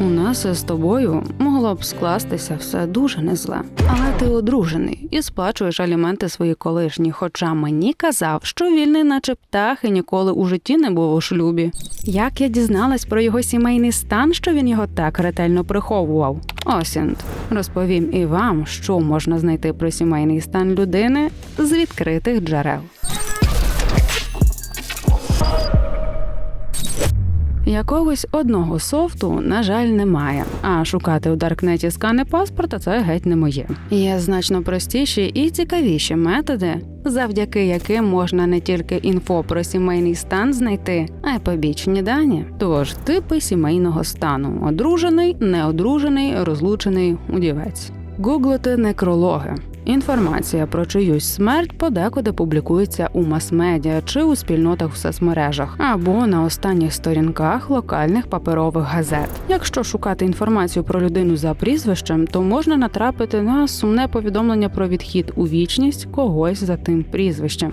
У нас з тобою могло б скластися все дуже незле. Але ти одружений і сплачуєш аліменти свої колишні. Хоча мені казав, що вільний, наче птах, і ніколи у житті не був у шлюбі. Як я дізналась про його сімейний стан, що він його так ретельно приховував? Осінт. Розповім і вам, що можна знайти про сімейний стан людини з відкритих джерел. Якогось одного софту, на жаль, немає. А шукати у Даркнеті скани паспорта це геть не моє. Є значно простіші і цікавіші методи, завдяки яким можна не тільки інфо про сімейний стан знайти, а й побічні дані. Тож типи сімейного стану: одружений, неодружений, розлучений, удівець. Гуглити некрологи. Інформація про чиюсь смерть подекуди публікується у мас-медіа чи у спільнотах в соцмережах або на останніх сторінках локальних паперових газет. Якщо шукати інформацію про людину за прізвищем, то можна натрапити на сумне повідомлення про відхід у вічність когось за тим прізвищем.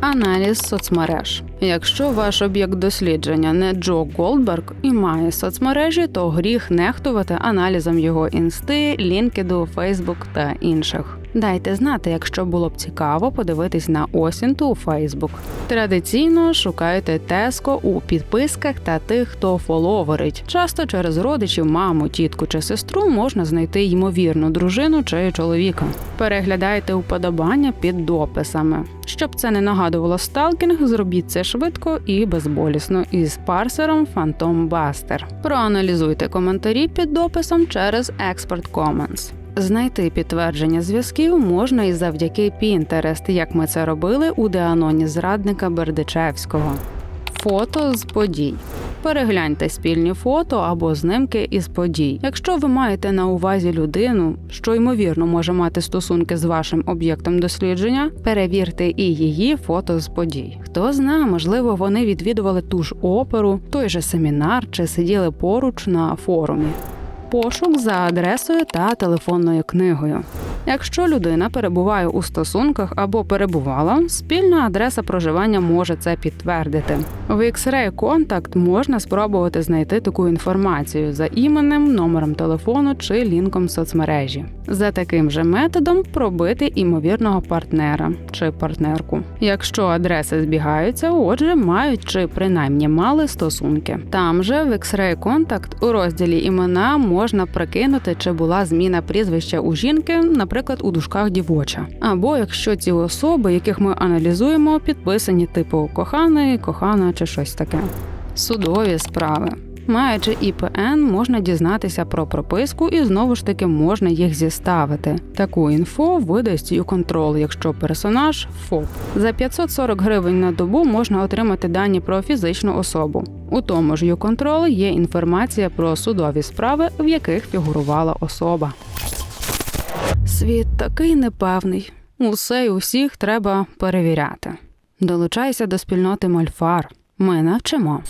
Аналіз соцмереж. Якщо ваш об'єкт дослідження не Джо Голдберг і має соцмережі, то гріх нехтувати аналізом його інсти, лінкеду, Фейсбук та інших. Дайте знати, якщо було б цікаво подивитись на осінту у Фейсбук. Традиційно шукайте Теско у підписках та тих, хто фоловерить. Часто через родичів, маму, тітку чи сестру можна знайти ймовірну дружину чи чоловіка. Переглядайте уподобання під дописами. Щоб це не нагадувало сталкінг, зробіть це швидко і безболісно із парсером Phantom Buster. Проаналізуйте коментарі під дописом через Expert Comments. Знайти підтвердження зв'язків можна і завдяки Pinterest, як ми це робили у деаноні зрадника Бердичевського. Фото з подій. Перегляньте спільні фото або знимки із подій. Якщо ви маєте на увазі людину, що ймовірно може мати стосунки з вашим об'єктом дослідження, перевірте і її фото з подій. Хто знає, можливо, вони відвідували ту ж оперу, той же семінар чи сиділи поруч на форумі. Пошук за адресою та телефонною книгою. Якщо людина перебуває у стосунках або перебувала, спільна адреса проживання може це підтвердити. В X-Ray Contact можна спробувати знайти таку інформацію за іменем, номером телефону чи лінком соцмережі. За таким же методом пробити імовірного партнера чи партнерку. Якщо адреси збігаються, отже, мають чи принаймні мали стосунки. Там же в X-Ray Contact у розділі імена можна прикинути, чи була зміна прізвища у жінки, наприклад, у дужках дівоча. Або якщо ці особи, яких ми аналізуємо, підписані типу коханий, кохана чи щось таке. Судові справи. Маючи ІПН, можна дізнатися про прописку і знову ж таки можна їх зіставити. Таку інфо видасть YouControl, якщо персонаж ФОП. За 540 гривень на добу можна отримати дані про фізичну особу. У тому ж YouControl є інформація про судові справи, в яких фігурувала особа. Світ такий непевний. Усе й усіх треба перевіряти. Долучайся до спільноти Мольфар. Ми навчимо.